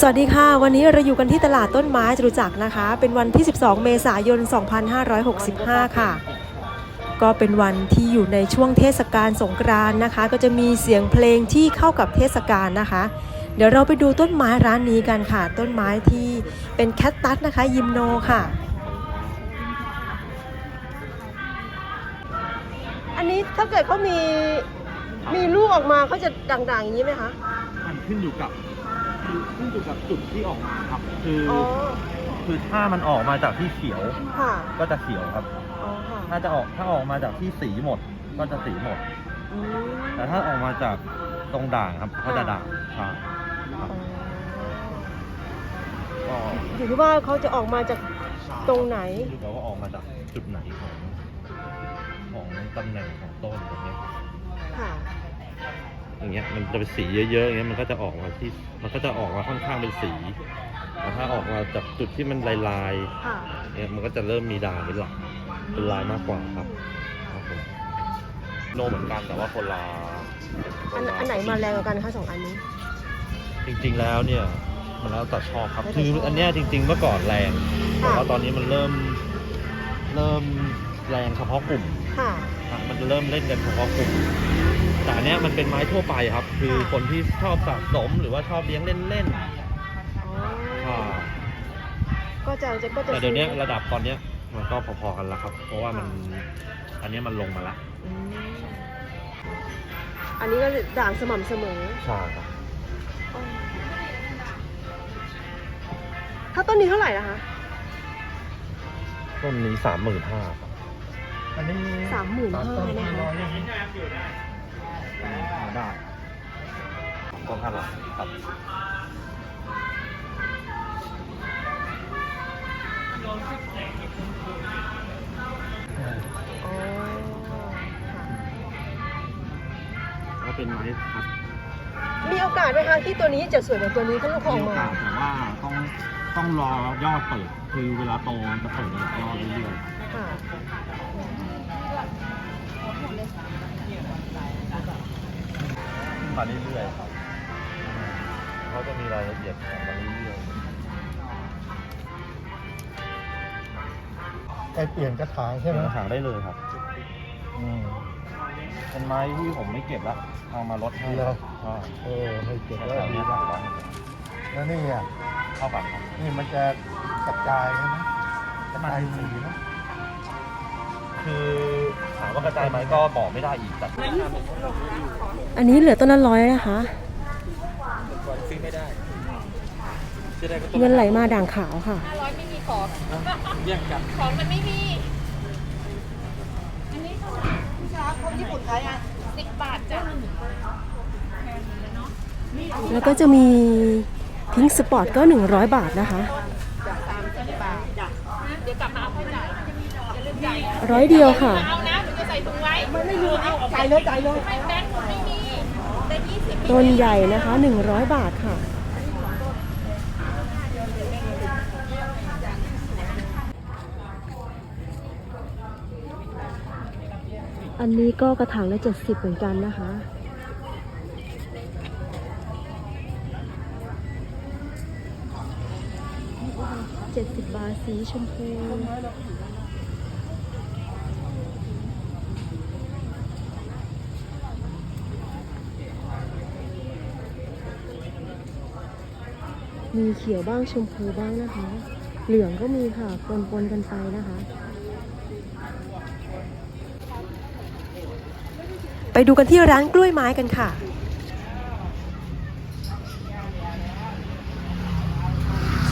สวัสดีค่ะ วันนี้เราอยู่กันที่ตลาดต้นไม้จตุจักรนะคะ เป็นวันที่ 12 เมษายน 2565 ค่ะ ก็เป็นวันที่อยู่ในช่วงเทศกาลสงกรานต์นะคะ ก็จะมีเสียงเพลงที่เข้ากับเทศกาลนะคะ เดี๋ยวเราไปดูต้นไม้ร้านนี้กันค่ะ ต้นไม้ที่เป็นแคตตัสนะคะ ยิมโนค่ะ อันนี้ถ้าเกิดเขามีมีลูกออกมาเขาจะด่างๆอย่างนี้ไหมคะ มันขึ้นอยู่กับ ขึ้นอยู่กับจุดที่ออกมาครับ คืออ๋อ คือถ้ามันออกมาจากที่เขียวค่ะ ก็จะเขียวครับ อ๋อค่ะถ้าจะออกถ้าออกมาจากที่สีหมดก็จะสีหมด อืมแต่ถ้าออกมาจากตรงด่างครับก็จะด่างใช่ก็อยู่ที่ว่าเขาจะออกมาจากตรงไหน อยู่กับว่าออกมาจากจุดไหนของของตำแหน่งของต้นตรงเนี้ยค่ะ อย่างเงี้ยมันจะเป็นสีเยอะๆอย่างเงี้ยมันก็จะออกมาที่มันก็จะออกมาค่อนข้างเป็นสีแต่ถ้าออกมาจากจุดที่มันลายๆค่ะเนี่ยมันก็จะเริ่มมีด่างเป็นหลักเป็นลายมากกว่าครับครับผมโนเหมือนกันแต่ว่าคนละอันอันไหนมาแรงกว่ากันคะสองอันนี้ จริงๆแล้วเนี่ยมันแล้วแต่ชอบครับแล้วแต่คือชอบอันเนี้ยจริง ๆ เมื่อก่อนแรงแต่ค่ะว่าตอนนี้มันเริ่มเริ่มแรงเฉพาะกลุ่มค่ะครับมันจะเริ่มเล่นกันเฉพาะกลุ่ม แต่อันเนี้ยมันเป็นไม้ทั่วไปครับ คือค่ะคนที่ชอบสะสมหรือว่าชอบเลี้ยงเล่นอ๋อๆอ่าก็จะจะก็จะแต่เดี๋ยวเนี้ยซื้อระดับตอนเนี้ยมันก็พอๆกันแล้วครับ เพราะว่ามันอันเนี้ยมันลงมาละอืมอันนี้ก็ด่างสม่ำเสมอใช่ครับอ๋อถ้าต้นนี้เท่าไหร่นะคะต้นนี้สามหมื่นห้าครับอันนี้สามหมื่นห้านะคะ ได้ต้นห้าร้อยครับอ๋อค่ะก็เป็นไม้ครับมีโอกาสไหมคะที่ตัวนี้จะสวยกว่าตัวนี้ก็ลูกออมีกโอมา กาสแต่ว่าต้องต้องรอยอดเปิด คือเวลาโตมันจะเปิดยอดเรื่อยค่ะ ๆ มาเรื่อยๆครับเขาจะมีรายละเอียดของมันเรื่อยไปเปลี่ยนกระถางๆใช่ไหมหาได้เลยครับอืม เป็นไม้ที่ผมไม่เก็บละเอามาลดให้เหรอ ใช่เออให้เก็บแถไว้วดีนี้นะสามร้อยแล้วนี่อะเท่ากันครับนี่มันจะกระจายใช่ไหมกระจายสีนะคือ ถามว่ากระจายไหมก็บอกไม่ได้อีกแต่อันนี้เหลือต้นละร้อยนะคะเงินไหลมาด่างขาวค่ะร้อยไม่มีของของมันไม่มี อันนี้เท่าไหร่พี่ช้าคนญี่ปุ่นขายอะสิบบาทจ้ะแล้วก็จะมีพิงค์สปอร์ตก็ 100 บาทนะคะ สามสิบบาทจ้ะเดี๋ยวกลับมาเอาค่อยจ่ายอย่าลืมจ่ายร้อยเดียวค่ะ เอานะหนูจะใส่ ถุงไว้ไม่ลืมเอาจ่ายเลยจ่ายเลยไม่แบงค์หนูไม่มีแต่ยี่สิบต้นใหญ่นะคะ 100 บาทค่ะ อันนี้ก็กระถางละ 70 เหมือนกันนะคะ70บาทสีชมพู มีเขียวบ้างชมพูบ้างนะคะ เหลืองก็มีค่ะปนๆกันไปนะคะ ไปดูกันที่ร้านกล้วยไม้กันค่ะ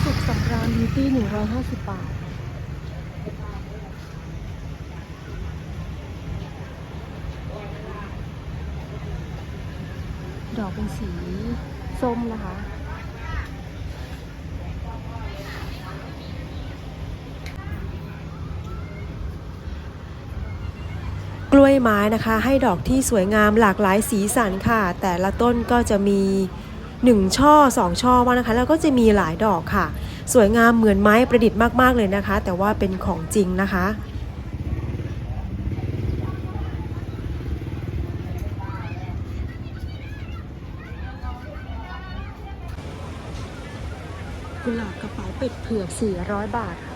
สุขสำราญบิวตี้150 บาทดอกเป็นสีส้มนะคะ ล้วยไม้นะคะ ให้ดอกที่สวยงามหลากหลายสีสันค่ะ แต่ละต้นก็จะมี 1 ช่อ 2 ช่อมานะคะ แล้วก็จะมีหลายดอกค่ะ สวยงามเหมือนไม้ประดิษฐ์มากๆเลยนะคะ แต่ว่าเป็นของจริงนะคะกุหลาบกระเป๋าเป็ดเผือก400 บาทค่ะ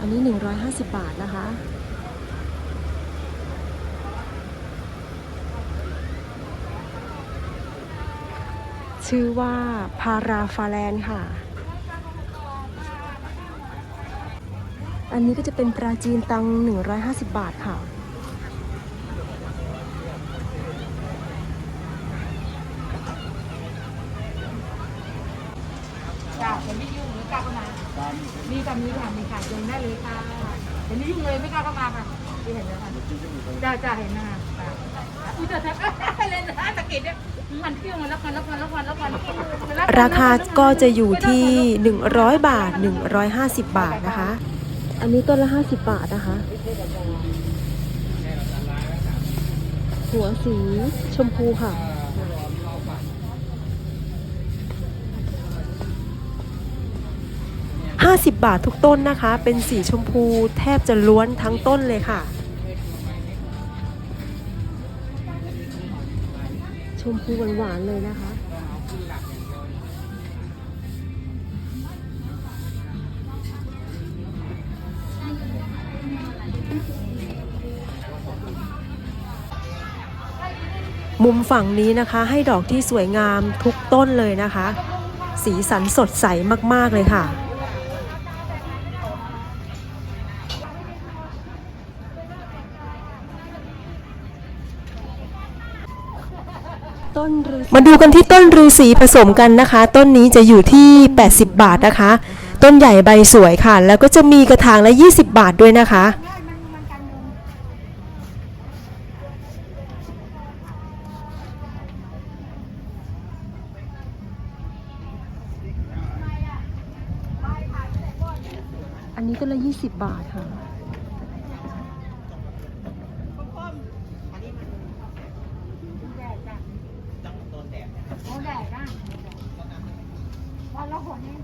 อั นนี้ 150 บาทนะคะ ชื่อว่าพาราฟาแลนค่ะ อันนี้ก็จะเป็นปลาจีนตัง 150 บาทค่ะ จ้าผมไม่ยุ่งหรือกล้าเข้ามา มีกับมีค่ะมีค่ะเดินได้เลยค่ะ เห็นไม่ยุ่งเลยไม่กล้าเข้ามาค่ะที่เห็นแล้วค่ะจ้าจ้าเห็นนะคะอุ้ยแต่ถ้าเล่นนะตะกิดเนี่ยมันเที่ยวมันแล้วกันแล้วกันแล้วกันแล้วกันราคาก็จะอยู่ที่ 100 บาท 150 บาทนะคะ อันนี้ต้นละ 50 บาทนะคะ หัวสีชมพูค่ะ 50 บาททุกต้นนะคะ เป็นสีชมพูแทบจะล้วนทั้งต้นเลยค่ะ ชมพูหวานๆเลยนะคะ มุมฝั่งนี้นะคะ ให้ดอกที่สวยงามทุกต้นเลยนะคะ สีสันสดใสมากๆเลยค่ะ มาดูกันที่ต้นฤาษีผสมกันนะคะ ต้นนี้จะอยู่ที่ 80 บาทนะคะ ต้นใหญ่ใบสวยค่ะ แล้วก็จะมีกระถางละ 20 บาทด้วยนะคะ อันนี้ต้นละ 20 บาทค่ะ โอ้แดดนะวันละหัวนี่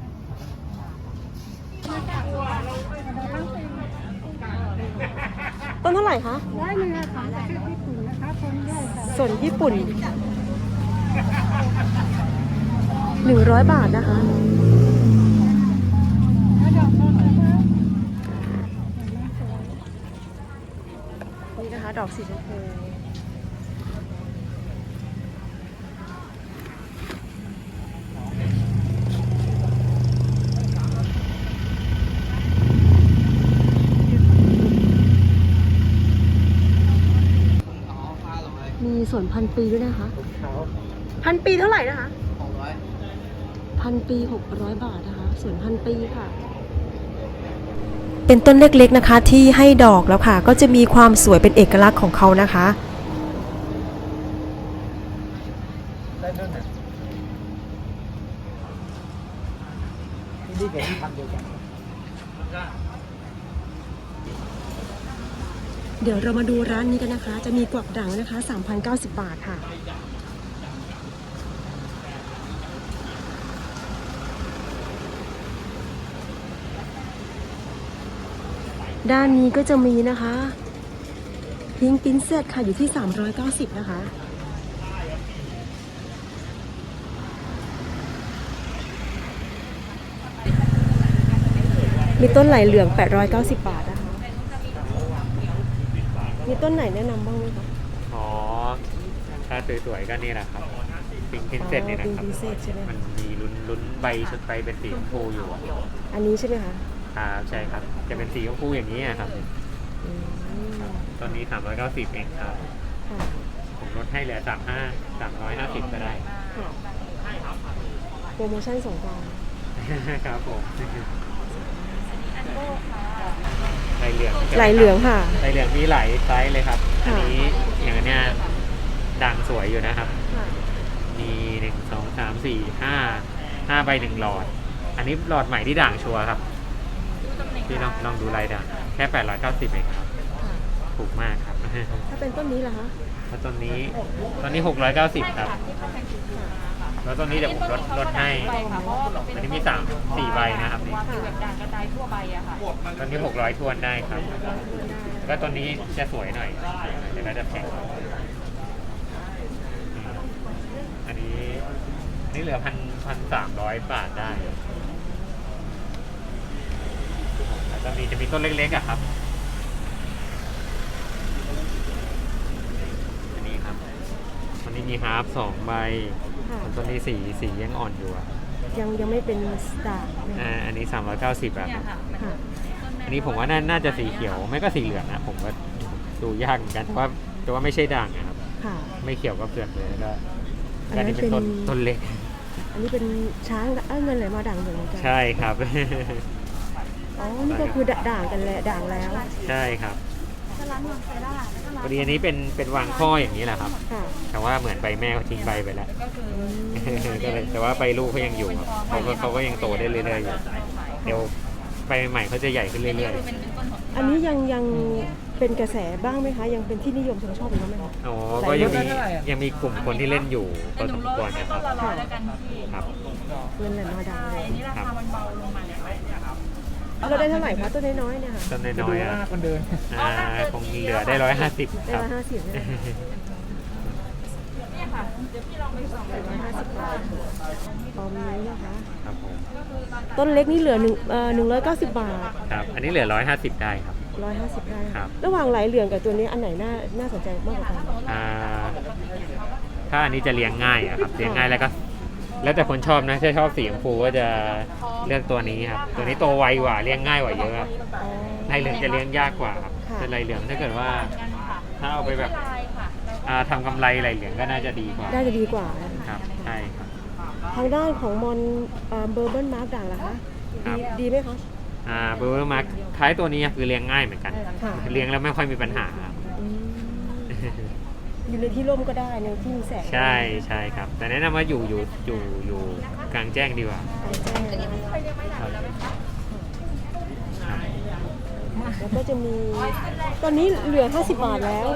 ต้นเท่าไหร่คะ ร้อยหนึ่งนะคะจากญี่ปุ่นนะคะคนด้วยค่ะ ส่วนญี่ ปุ่น 100 บาทนะคะ แล้วดอกโตนะคะ นี่นะคะ ดอกสีชมพู มี สวนพันปีด้วยนะคะ พันปีเท่าไหร่นะคะพันปีหกร้อยบาทนะคะสวนพันปีค่ะ เป็นต้นเล็กๆนะคะที่ให้ดอกแล้วค่ะ ก็จะมีความสวยเป็นเอกลักษณ์ของเขานะคะได้เรื่องไหนที่นี่กับที่พันเดียวกัน เดี๋ยวเรามาดูร้านนี้กันนะคะ จะมีกวักด่างนะคะ 3,090 บาทค่ะด้านนี้ก็จะมีนะคะพิงปิ้นเซตค่ะอยู่ที่ 390 นะคะ มีต้นไหลเหลือง 890 บาทนะคะ มีต้นไหนแนะนำบ้างไหมคะอ๋อถ้าสวยๆก็นี่แหละครับปิงพินเซตนี่นะปิงครับ พินเซตใช่ไหมมันมีลุ้นลุ้นใบชุดใบเป็นสีชมพูอยู่อะอันนี้ใช่ไหมคะครับใช่ครับ จะเป็นสีชมพูอย่างนี้อะครับ อืมตอนนี้390เองครับ ค่ะผมลดให้เหลือ35 350ก็ได้ ค่ะโปรโมชั่นสงกรานต์ครับผม ลายเหลืองไหลเหลืองค่ะ ลายเหลืองมีหลายไซส์เลยครับ อันค่ะ นี้อย่างอันเนี้ยด่างสวยอยู่นะครับค่ะมีหนึ่งสองสามสี่ห้าห้าใบหนึ่งหลอด อันนี้หลอดใหม่ที่ด่างชัวร์ครับพี่ลองลองดูลายด่างแค่แปดร้อยเก้าสิบเองครับค่ะถูกมากครับ ถ้าเป็นต้นนี้ล่ะคะแล้วต้นนี้ต้นนี้หกร้อยเก้าสิบครับ แล้วต้นนี้เดี๋ยวผมลดลดให้อันนี้มีสามสี่ใบนะครับนี่แบบด่างกระจายทั่วใบอะค่ะต้นนี้หกร้อยทวนได้ครับ แล้วต้นนี้จะสวยหน่อยเดี๋ยวจะแข็งอันนี้นนี้เหลือพันพันสามร้อยบาทได้แล้วก็มีจะมีต้นเล็กๆอะครับอันนี้ครับวันนี้มีฮาร์ฟสองใบ ค่ะส่วนต้นนี้สีสียังอ่อนอยู่อะยังยังไม่เป็นสตาร์นะอ่าคะอันนี้สามร้อยเก้าสิบอะครับค่ะ อันนี้ผมว่าน่าน่าจะสีเขียวไม่ก็สีเหลืองนะผมก็ดูยากเหมือนกันเพราะว่าแต่ว่าไม่ใช่ด่างนะครับ ค่ะ ไม่เขียวก็เปลือกเลยแล้วก็อันอันั้นนนี้เป็นต้นเป็น ต้นเล็ก อันนี้เป็นช้างเอ้ยเงินไหลมาด่างเหลืองเหมือนกันใช่ครับ อ๋อ นี่ก็คือด่างกันแล้วด่างแล้ว ใช่ครับ พอดีอันนี้เป็นเป็นวางข้ออย่างนี้แหละครับ ค่ะ แต่ว่าเหมือนใบแม่เขาทิ้งใบไปแล้ว ก็คือก็เลยแต่ว่าใบลูกเขายังอยู่ครับเขาก็เขาก็ยังโตได้เรื่อยๆอยู่เดี๋ยวใบใหม่เขาจะใหญ่ขึ้นเรื่อยอันนี้ยังยังเป็นกระแสบ้างไหมคะ ยังเป็นที่นิยมชมชอบอยู่บ้างไหมคะๆอ๋อ ก็ยังมียังมีกลุ่มคนที่เล่นอยู่พอสมควรนะครับ ต้นละร้อยแล้วกันพี่ครับเงินไหลมาด่างเลย อันนี้ราคามันเบาลงมา เนี่ยเราได้เท่าไหร่คะต้นน้อยๆเนี่ยค่ะต้นไปน้ดูอยๆหอะน้าคนเดินอ่าคงเหลือได้ร้อยห้าสิบได้ครับร้อยห้าสิบเนี่ยเนี่ยค่ะ เดี๋ยวพี่ลองไปส่องร้อยห้าสิบบาทปอมนี้นะคะครับผมต้นเล็กนี่เหลือหนึ่งเอ่อหนึ่งร้อยเก้าสิบบาทครับ อันนี้เหลือร้อยห้าสิบได้ครับ ร้อยห้าสิบได้ครับ ระหว่างไหลเหลืองกับตัวนี้อันไหนน่าน่าสนใจมากกว่ากันอ่า ถ้าอันนี้จะเลี้ยงง่ายอะครับ เลี้ยงง่ายแล้วก็ แล้วแต่คนชอบนะถ้าชอบสีชมพูก็จะเลือกตัวนี้ครับ ตัวนี้โตไวกว่าเลี้ยงง่ายกว่าเยอะครับอ๋อลายเหลืองจะเลี้ยงยากกว่าครับค่ะ แต่ลายเหลืองถ้าเกิดว่ากันค่ะถ้าเอาไปแบบลายค่ะอ่าทำกำไรลายเหลืองก็น่าจะดีกว่าได้จะดีกว่านะคคะรับใช่ครับ ทางด้านของมอนเบอร์เบิลมาร์กด่างล่ะคะครัดีบ ดีไหมคะ อ่าเบอร์มาร์คคล้ายตัวนี้คือเลี้ยงง่ายเหมือนกัน ค่ะ เลี้ยงแล้วไม่ค่อยมีปัญหาครับ อืมอยู่ในที่ร่มก็ได้ในที่มีแสงใช่ใช่ครับ แต่แนะนำว่าอยู่อยู่อยู่อยู่กลางแจ้งดีกว่ากลางแจ้งนะครับแล้วก็จะมี ตอนนี้เหลือ 50 บาทแล้ว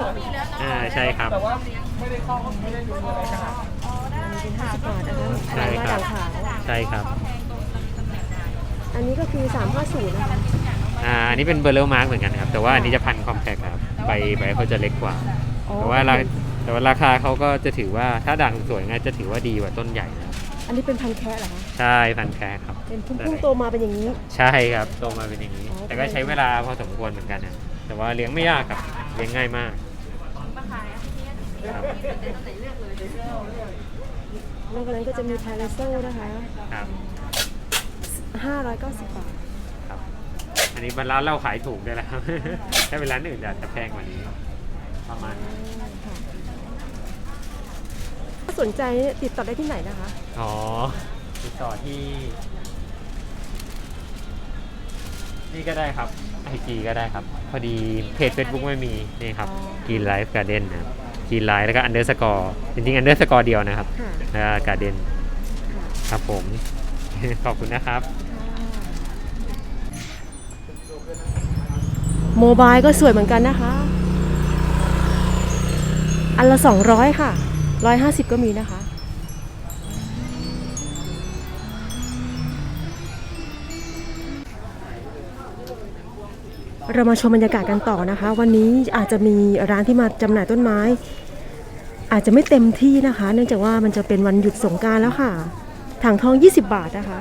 อ่าใช่ครับแต่ว่าไม่ได้เข้าไม่ได้ดูอะไรขนาดนั้นเป็น50บาทนะคะใช่ครับ ด่างขาวใช่ครับอันนี้ก็คือ 350 นะคะอ่าอันนี้เป็นเบอร์เลอร์มาร์กเหมือนกันครับ แต่ว่าอันนี้จะพันคอมแพคครับใบใบเขาจะเล็กกว่า อ๋อแต่ว่าราแต่ว่าราคาเขาก็จะถือว่าถ้าด่างสวยๆงั้นจะถือว่าดีกว่าต้นใหญ่นะครับอันนี้เป็นพันแคะเหรอคะใช่พันแคร์ครับ เป็นพุ่งๆโตมาเป็นอย่างนี้ ใช่ครับโตมาเป็นอย่างนี้ อ๋อ แต่ก็ใช้เวลาพอสมควรเหมือนกันนะแต่ว่าเลี้ยงไม่ยากครับเลี้ยงง่ายมากครับนอกจากนั้นก็จะมีพาราโซนะคะครับ 590บาทครับอันนี้บรรร้านเราขายถูกด้วยแล้ว ถ้าเป็นร้านอื่นอาจจะแพงกว่านี้ ประมาณนั้นค่ะถ้าสนใจติดต่อได้ที่ไหนนะคะ อ๋อ ติดต่อที่ นี่ก็ได้ครับไอจีก็ได้ครับ พอดีเพจ Facebook ไม่มีนี่ครับอ๋อกีนไลฟ์การ์เด้นนะครับกีนไลฟ์แล้วก็อันเดอร์สกอร์จริงๆอันเดอร์สกอร์เดียวนะครับค่ะ แล้วก็การ์เด้นค่ะครับผม ขอบคุณนะครับ โมบายก็สวยเหมือนกันนะคะ อันละ 200 ค่ะ 150 ก็มีนะคะ เรามาชมบรรยากาศกันต่อนะคะ วันนี้อาจจะมีร้านที่มาจำหน่ายต้นไม้ อาจจะไม่เต็มที่นะคะ เนื่องจากว่ามันจะเป็นวันหยุดสงการแล้วค่ะถังทอง 20 บาทนะคะ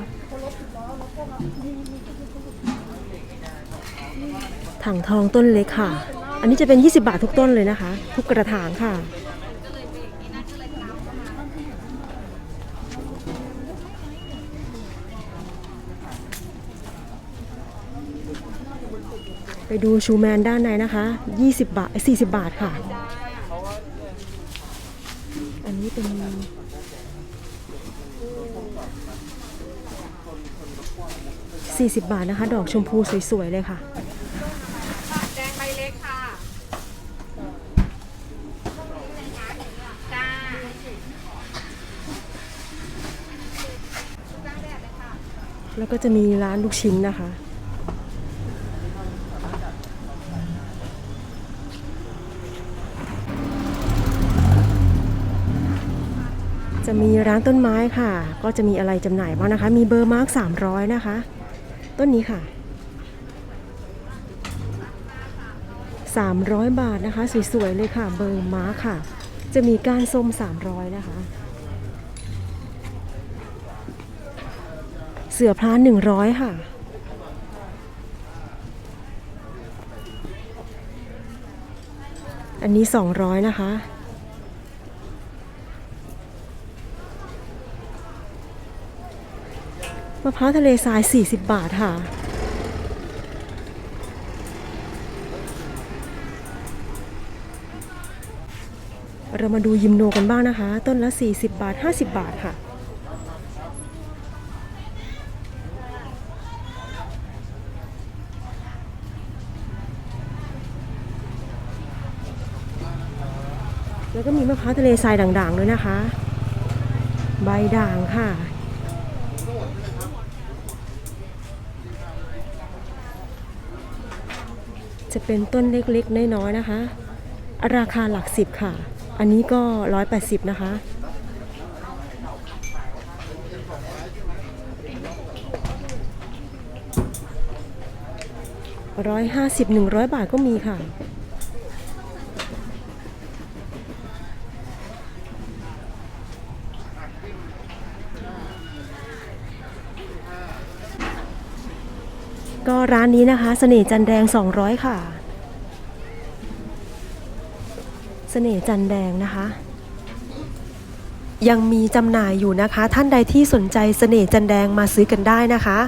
ถังทองต้นเล็กค่ะ อันนี้จะเป็น 20 บาททุกต้นเลยนะคะ ทุกกระถางค่ะ ไปดูชูแมนด้านในนะคะ 20 บาท 40 บาทค่ะ อันนี้เป็น40 บาทนะคะ ดอกชมพูสวยๆเลยค่ะ แล้วก็จะมีร้านลูกชิ้นนะคะ จะมีร้านต้นไม้ค่ะ ก็จะมีอะไรจำหน่ายบ้างนะคะ มีเบอร์มาร์ก300 นะคะ ต้นนี้ค่ะ 300 บาทนะคะ สวยๆเลยค่ะ เบอร์มาร์กค่ะ จะมีก้านส้ม 300 นะคะ เสือพรานหนึ่งร้อยค่ะ อันนี้สองร้อยนะคะ มะพร้าวทะเลทราย40บาทค่ะเรามาดูยิมโนกันบ้างนะคะ ต้นละ 40 บาท 50 บาทค่ะ มีมะพร้าวทะเลทรายด่างๆด้วยนะคะ ใบด่างค่ะ จะเป็นต้นเล็กๆ น้อยๆนะคะ ราคาหลักสิบค่ะ อันนี้ก็180นะคะร้อยห้าสิบหนึ่งร้อยบาทก็มีค่ะ ร้านนี้นะคะ เสน่ห์จันแดง 200 ค่ะ เสน่ห์จันแดงนะคะ ยังมีจำหน่ายอยู่นะคะ ท่านใดที่สนใจเสน่ห์จันแดงมาซื้อกันได้นะคะ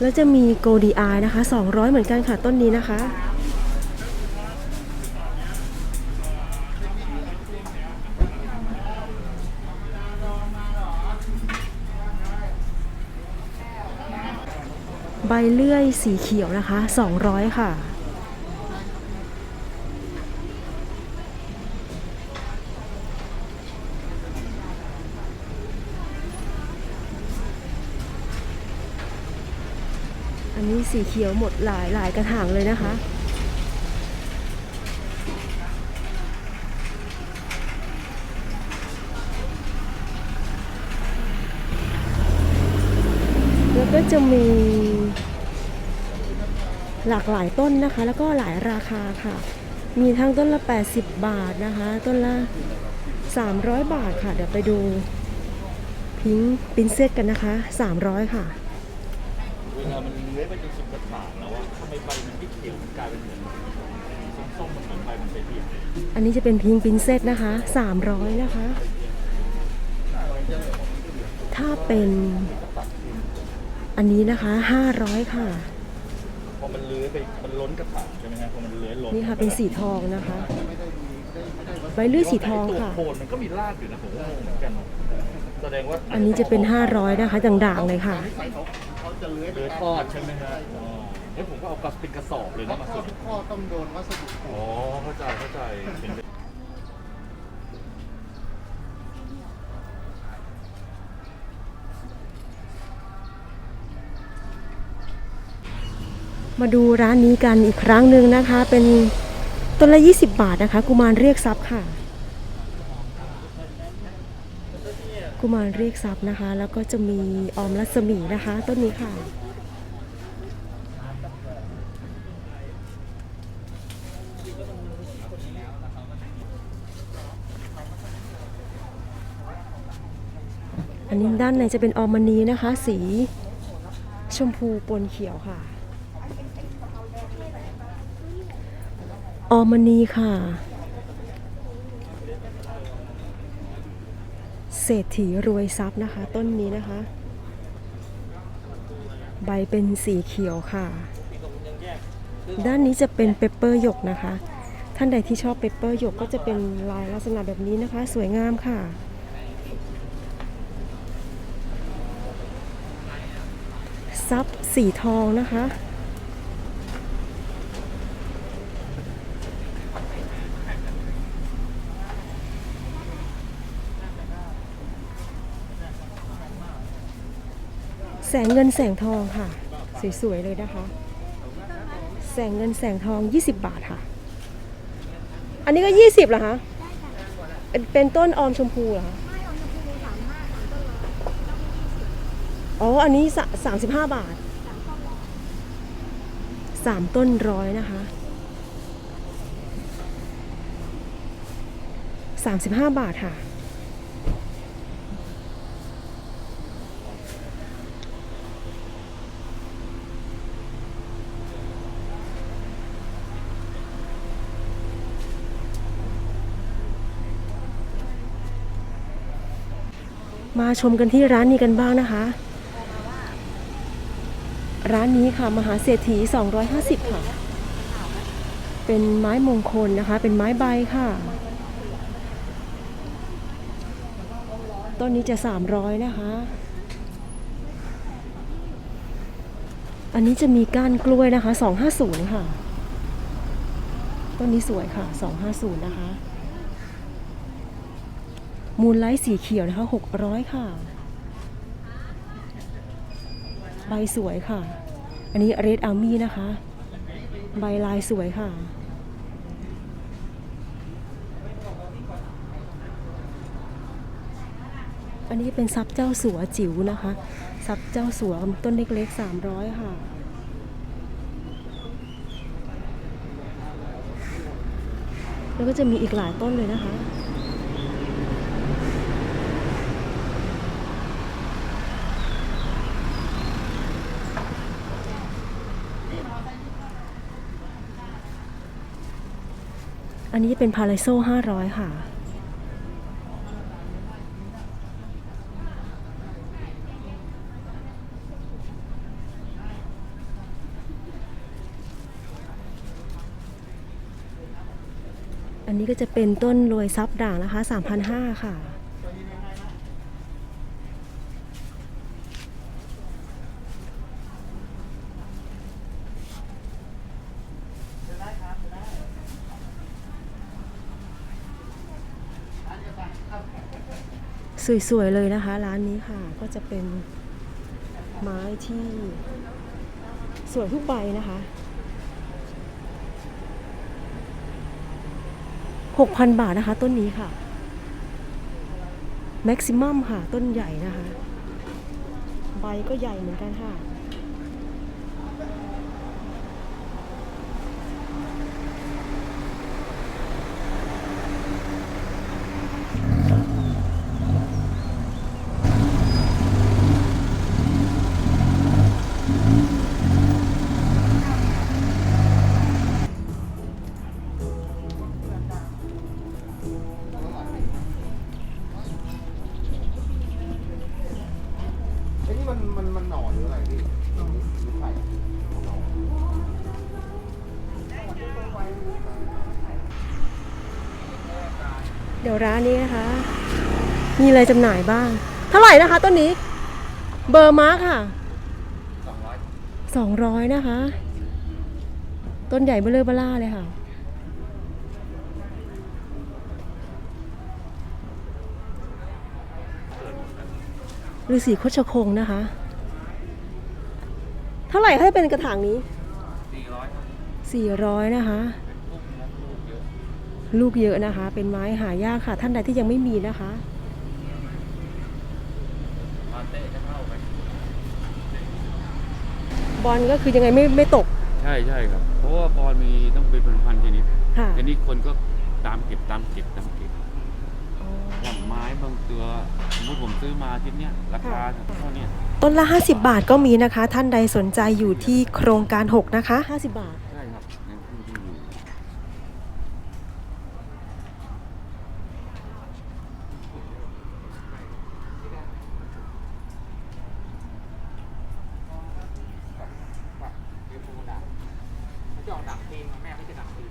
แล้วจะมีโกดีอานะคะ 200 เหมือนกันค่ะต้นนี้นะคะ ใบเลื่อยสีเขียวนะคะ 200 ค่ะ อันนี้สีเขียวหมดหลายหลายกระถางเลยนะคะ แล้วก็จะมี หลากหลายต้นนะคะ แล้วก็หลายราคาค่ะ มีทั้งต้นละ 80 บาทนะคะ ต้นละ 300 บาทค่ะ เดี๋ยวไปดูพิงค์ปรินเซสกันนะคะ 300 ค่ะเวลามันเลื้อยไปจนสุดกระถางแล้วอะทำไมใบมันไม่เขียวมันกลายเป็นเหมือนส้มๆมันเหมือนใบมันไปเปลี่ยนอันนี้จะเป็นพิงค์ปรินเซสนะคะ 300 นะคะ ถ้าเป็นอันนี้นะคะ 500 ค่ะ พอมันเลื้อยไปมันล้นกระถางใช่ไหมฮะพอมันเลื้อยล้นนี่ค่ะเป็นสีทองนะคะใบเลื่อยสีทองค่ะ ตัวโคนมันก็มีรากอยู่นะผมก็งงเหมือนกันแสดงว่าอันนี้จะเป็น 500 นะคะด่างๆเลยค่ะเขาจะเลื้อยเลื้อยทอดใช่ไหมฮะอ๋อเอ้ยผมก็เอากระเป็นกระสอบเลยเพนะราะมาข้อสุดทุกข้อต้องโดนวัสดุ อ๋อเข้าใจเข้าใจเป็น มาดูร้านนี้กันอีกครั้งหนึ่งนะคะ เป็นต้นละ 20 บาทนะคะ กุมารเรียกทรัพย์ค่ะ กุมารเรียกทรัพย์นะคะ แล้วก็จะมีออมรัศมีนะคะ ต้นนี้ค่ะอันนี้ด้านในจะเป็นออมมณีนะคะ สีชมพูปนเขียวค่ะ ออมมณีค่ะ เศรษฐีรวยทรัพย์นะคะ ต้นนี้นะคะ ใบเป็นสีเขียวค่ะ ด้านนี้จะเป็นเปปเปอร์หยกนะคะ ท่านใดที่ชอบเปปเปอร์หยกก็จะเป็นลายลักษณะแบบนี้นะคะ สวยงามค่ะซับสีทองนะคะ แสงเงินแสงทองค่ะ สวยๆเลยนะคะ แสงเงินแสงทอง 20 บาทค่ะ อันนี้ก็ 20เหรอคะเป็นเป็นต้นออมชมพูเหรอคะอ๋อ อันนี้สะ35บาทสามต้นร้อยนะคะสามสิบห้าบาทค่ะ มาชมกันที่ร้านนี้กันบ้างนะคะ ร้านนี้ค่ะมหาเศรษฐี 250 ค่ะ เป็นไม้มงคลนะคะ เป็นไม้ใบค่ะ ต้นนี้จะ 300 นะคะ อันนี้จะมีก้านกล้วยนะคะ 250 ค่ะ ต้นนี้สวยค่ะ 250 นะคะ มูลไลท์สีเขียวนะคะ600ค่ะ ใบสวยค่ะ อันนี้เรดอาร์มี่นะคะ ใบลายสวยค่ะ อันนี้เป็นซับเจ้าสัวจิ๋วนะคะ ซับเจ้าสัวต้นเล็กๆ300ค่ะแล้วก็จะมีอีกหลายต้นเลยนะคะ อันนี้เป็นพาราโซ่500ค่ะ อันนี้ก็จะเป็นต้นรวยซับด่างนะคะ3,500ค่ะ สวยๆเลยนะคะ ร้านนี้ค่ะ ก็จะเป็นไม้ที่สวยทุกใบนะคะ6,000บาทนะคะต้นนี้ค่ะแม็กซิมัมค่ะ ต้นใหญ่นะคะ ใบก็ใหญ่เหมือนกันค่ะ เดี๋ยวร้านนี้นะคะ มีอะไรจำหน่ายบ้าง เท่าไหร่นะคะต้นนี้ เบอร์มาร์คค่ะสองร้อยนะคะ ต้นใหญ่เบลอเบล่าเลยค่ะ ฤาษีโคชคงนะคะ เท่าไหร่ถ้าเป็นกระถางนี้สี่ร้อยนะคะ ลูกเยอะนะคะ เป็นไม้หายากค่ะ ท่านใดที่ยังไม่มีนะคะบอลก็คือยังไงไม่ไม่ตก ใช่ใช่ครับ เพราะว่าปอนมีต้องเป็นพันๆชนิดค่ะชนิดคนก็ตามเก็บตามเก็บตามเก็บอย่างไม้บางตัวสมมติผมซื้อมาชิ้นเนี้ยราคาเท่าเนี้ยต้นละ 50 บาทก็มีนะคะ ท่านใดสนใจอยู่ที่โครงการ 6 นะคะ 50 บาท ใช่ครับในที่ที่อยู่ จะออกดักเองแม่ไม่จะดักเอง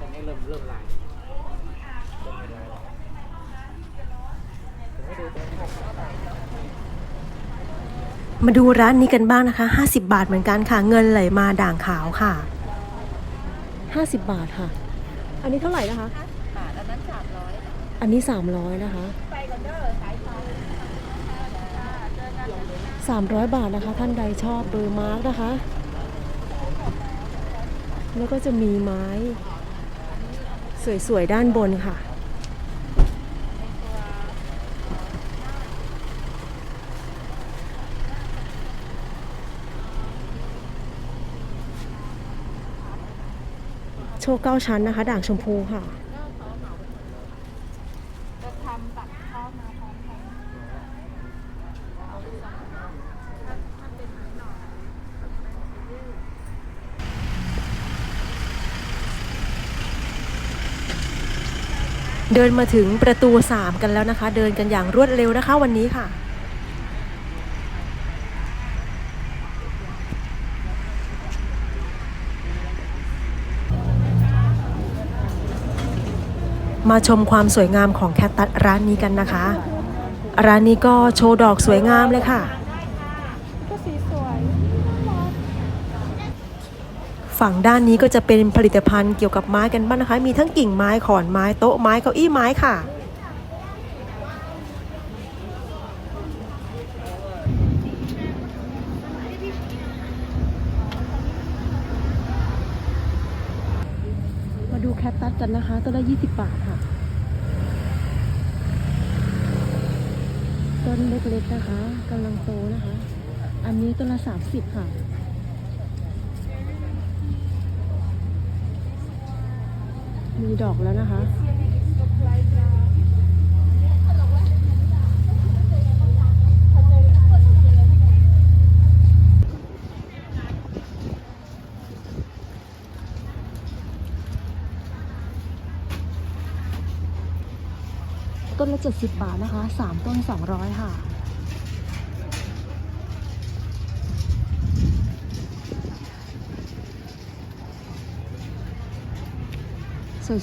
ตรงนี้เริ่มเริ่มลาย มาดูร้านนี้กันบ้างนะคะ 50 บาทเหมือนกันค่ะ เงินไหลมาด่างขาวค่ะ 50 บาทค่ะ อันนี้เท่าไหร่นะคะ บาทอันนั้นสามร้อยอันนี้ 300 นะคะ ไปกันเด้อสายทอง300 บาทนะคะ ท่านใดชอบเบอร์มาร์กนะคะ แล้วก็จะมีไม้ สวยๆ ด้านบนค่ะ ชคเก้าชั้นนะคะ ด่างชมพูค่ะเดินมาถึงประตู 3 กันแล้วนะคะ เดินกันอย่างรวดเร็วนะคะวันนี้ค่ะ มาชมความสวยงามของแคตตัสร้านนี้กันนะคะ ร้านนี้ก็โชว์ดอกสวยงามเลยค่ะ ฝั่งด้านนี้ก็จะเป็นผลิตภัณฑ์เกี่ยวกับไม้กันบ้างนะคะ มีทั้งกิ่งไม้ขอนไม้โต๊ะไม้เก้าอี้ไม้ค่ะ มาดูแคตตัส กันนะคะต้นละ20บาทค่ะ ต้นเล็กๆนะคะกำลังโตนะคะ อันนี้ต้นละ30ค่ะมีดอกแล้วนะคะ ต้นละ 70 บาทนะคะ 3 ต้น 200 ค่ะ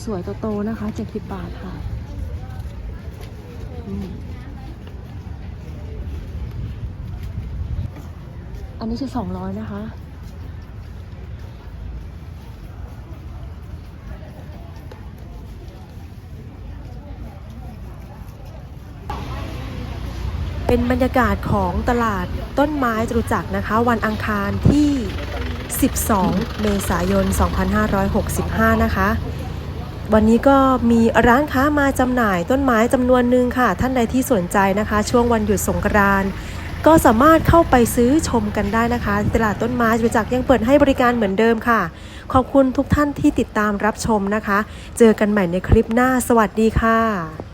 สวยๆโตๆนะคะ 70 บาทค่ะอันนี้จะ200 นะคะ เป็นบรรยากาศของตลาดต้นไม้จตุจักรนะคะ วันอังคารที่ 12 เมษายน 2565 นะคะ วันนี้ก็มีร้านค้ามาจำหน่ายต้นไม้จำนวนหนึ่งค่ะ ท่านใดที่สนใจนะคะ ช่วงวันหยุดสงกรานต์ก็สามารถเข้าไปซื้อชมกันได้นะคะ ตลาดต้นไม้จตุจักรยังเปิดให้บริการเหมือนเดิมค่ะ ขอบคุณทุกท่านที่ติดตามรับชมนะคะ เจอกันใหม่ในคลิปหน้า สวัสดีค่ะ